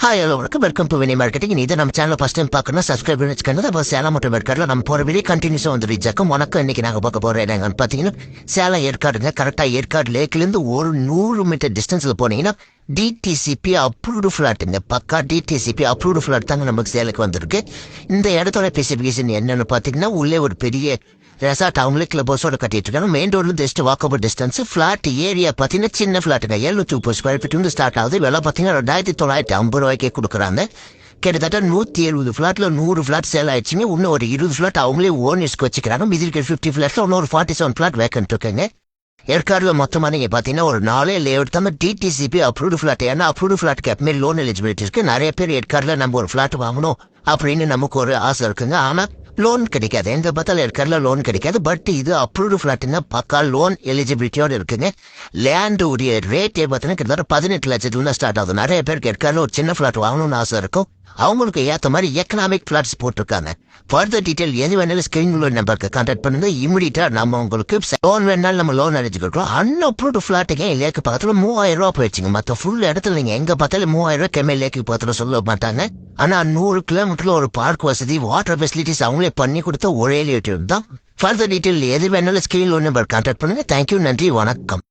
Hi hello வணக்கம் welcome to Vini marketing இதை நம்ம சேனல் ஃபஸ்ட் டைம் பார்க்கணும் சப்ஸ்கிரைப் பண்ணி வச்சுக்கணும் அப்போ சேலம் மற்றும் ஏற்காடுல நம்ம போகிற வீடியோ கண்டினியூஸாக வந்து ரீச் ஆகும். வணக்கம் இன்னைக்கு நாங்கள் பார்க்க போகிற இடங்கன்னு பார்த்தீங்கன்னா சேலம் ஏற்காடுங்க. கரெக்டாக ஏற்காடு லேக்லேருந்து ஒரு நூறு மீட்டர் டிஸ்டன்ஸில் போனீங்கன்னா டிடிசிபி அப்ரூவ்டு ஃப்ளாட்டுங்க பக்கா டிடிசிபி அப்ரூவ்டு ஃப்ளாட் தாங்க நமக்கு சேலுக்கு வந்திருக்கு. இந்த இடத்தோட ஸ்பெசிஃபிகேஷன் என்னென்னு பார்த்தீங்கன்னா உள்ளே ஒரு பெரிய ரெசார்ட் அவங்களே கிளப் ஹவுஸோட கட்டிட்டு இருக்காங்க மெயின் ரோட்ல just walkable distance flat area பார்த்தீங்கன்னா சின்ன ஃபிளாட்டுங்க எழுநூத்தி முப்பது ஸ்கொயர் ஃபீட் வந்து ஸ்டார்ட் ஆகுது. விலை பார்த்தீங்கன்னா ரெண்டாயிரத்தி தொள்ளாயிரத்தி ஐம்பது ரூபாய்க்கே கொடுக்குறாங்க. கிட்டத்தட்ட நூற்றி எழுபது ஃப்ளாட்டில் நூறு ஃப்ளாட் சேல் ஆயிடுச்சுங்க. இன்னும் ஒரு இருபது ஃப்ளாட் அவங்களே ஓனர்ஸ்க்கு வச்சுக்கிறாங்க. மீதி இருக்கிற ஃபிஃப்டி ஃப்ளாட்ல இன்னொரு ஃபார்ட்டி செவன் ஃப்ளாட் வேக்கன்ட் இருக்குங்க. ஏற்காடுல மொத்தமாக நீங்கள் பார்த்தீங்கன்னா ஒரு நாலே லேஅவுட் தான் டிடிசிபி அப்ரூவ்டு ஃபிளாட் ஏன்னா அப்ரூவ்டு ஃப்ளாட்டுக்கு எப்பவுமே லோன் எலிஜிபிலிட்டி இருக்குது நிறைய பேர் ஏற்காடுல நம்ம ஒரு ஃப்ளாட் வாங்கணும் அப்படின்னு நமக்கு ஒரு ஆசை இருக்குங்க. ஆனால் லோன் கிடைக்காது. எந்த பார்த்தாலும் இருக்கிறதுல லோன் கிடைக்காது. பட் இது அப்ரூவ்டு ஃப்ளாட்னா பக்கா லோன் எலிஜிபிலிட்டியோட இருக்குங்க. லேண்டு உடைய ரேட்டே பார்த்தீங்கன்னா கிட்டத்தட்ட பதினெட்டு லட்சத்துலேருந்து ஸ்டார்ட் ஆகுது. நிறைய பேருக்கு ஏற்காடுல ஒரு சின்ன ஃப்ளாட் வாங்கணும்னு ஆசை இருக்கும். அவங்களுக்கு ஏத்த மாதிரி எக்கனாமிக் பிளாட்ஸ் போட்டிருக்காங்க. ஃபர்தர் டீட்டெயில் எது வேணாலும் ஸ்கிரீன் நம்பருக்கு கான்டாக்ட் பண்ணுங்க. இமிடியா நம்ம உங்களுக்கு லோன் வேணாலும் நம்ம லோன் அரேஞ்ச் கொடுக்குறோம் அன்அப்ரூவ்டு ஃபிளாட்டுக்கு லேக்கு பக்கத்தில் மூவாயிரம் ரூபா போயிடுச்சுங்க. மற்ற ஃபுல் இடத்துல நீங்க எங்க பார்த்தாலும் மூவாயிரம் ரூபா கெமே லேக்கு பக்கத்தில் சொல்ல மாட்டாங்க. ஆனா நூறு கிலோமீட்டர்ல ஒரு பார்க் வசதி வாட்டர் ஃபெசிலிட்டிஸ் அவங்களே பண்ணி கொடுத்த ஒரே லேட்டு தான் ஃபர்தர் டீட்டெயில் எது வேணாலும் ஸ்கிரீன் நம்பர் கான்டாக்ட் பண்ணுங்க. தேங்க்யூ நன்றி வணக்கம்.